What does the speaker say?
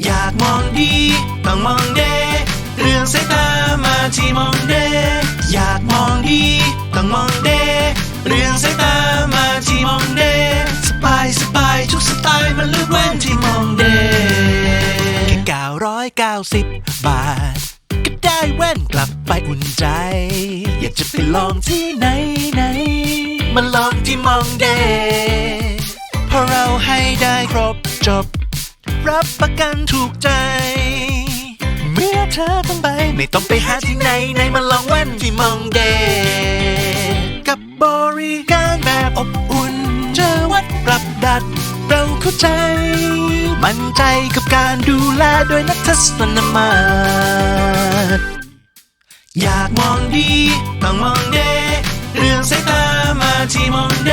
อยากมองดีต้องมองเดเรื่องสายตามาที่มองเดอยากมองดีต้องมองเดเรื่องสายตามาที่มองเดสบายสบายทุกสไตล์มันเลือกแว่นที่มองเดแค่เก้าร้อยเก้าสิบบาท ก็ได้แว่นกลับไปอุ่นใจ อยากจะไปลองที่ไหนไหนมาลองที่มองเดเพราะเราให้ได้ครบจบ รับประกันถูกใจ เมื่อเธอต้องไป ไม่ต้องไปหาที่ไหนไหนมาลองแว่นที่มองเดกับบริการแบบอบอุ่น เจอวัดปรับดัด เราเข้าใจ มั่นใจกับการดูแลโดยนักทัศนมาตรอยากมองดี ต้องมองเดเรื่องสายตามาที่มองเด